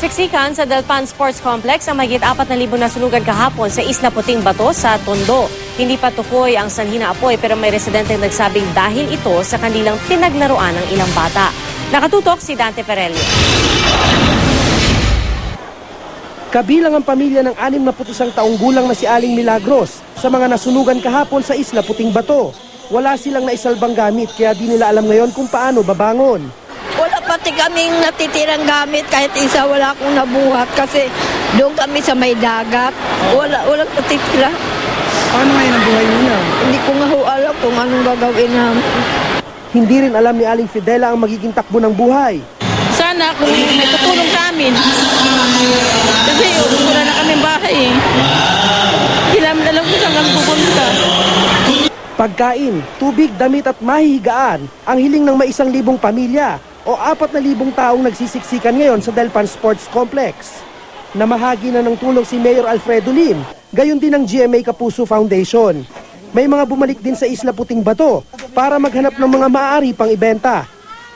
Siksikan sa Delpan Sports Complex ang mahigit 4,000 na sunugan kahapon sa Isla Puting Bato sa Tondo. Hindi pa tukoy ang sanhi na apoy pero may residente nagsabing dahil ito sa kanilang pinaglaruan ng ilang bata. Nakatutok si Dante Perelio. Kabilang ang pamilya ng 61 taong gulang na si Aling Milagros sa mga nasunugan kahapon sa Isla Puting Bato. Wala silang naisalbang gamit kaya di nila alam ngayon kung paano babangon. Pati kaming natitirang gamit kahit isa wala akong nabuhat kasi doon kami sa may dagat. Wala, walang natitira. Paano ngayon ang buhay niya? Hindi ko nga ho alam kung anong gagawin namin. Hindi rin alam ni Aling Fidela ang magiging takbo ng buhay. Sana kung may tutulong sa amin. Kasi wala na kaming bahay eh. Hindi namin alam kung saan kami pupunta. Pagkain, tubig, damit at mahihigaan ang hiling ng may isang libong pamilya o apat na libong taong nagsisiksikan ngayon sa Delpan Sports Complex. Namahagi na ng tulong si Mayor Alfredo Lim, gayon din ang GMA Kapuso Foundation. May mga bumalik din sa Isla Puting Bato para maghanap ng mga maaari pang ibenta.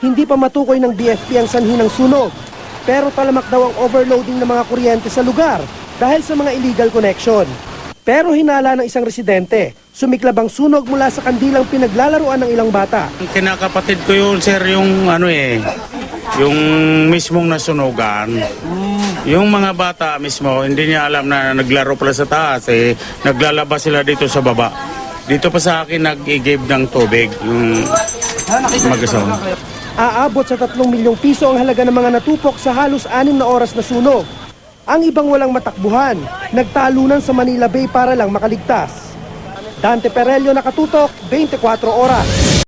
Hindi pa matukoy ng BFP ang sanhi ng sunog, pero talamak daw ang overloading ng mga kuryente sa lugar dahil sa mga illegal connection. Pero hinala ng isang residente, sumiklab ang sunog mula sa kandilang pinaglalaruan ng ilang bata. Kinakapatid ko yun, sir, yung ano eh, yung mismong nasunugan. Yung mga bata mismo, hindi niya alam na naglaro pala sa taas eh. Naglalabas sila dito sa baba. Dito pa sa akin nag-i-give ng tubig yung mag-asawa. Aabot sa 3 milyong piso ang halaga ng mga natupok sa halos 6 na oras na sunog. Ang ibang walang matakbuhan, nagtalunan sa Manila Bay para lang makaligtas. Dante Perelio nakatutok, 24 oras.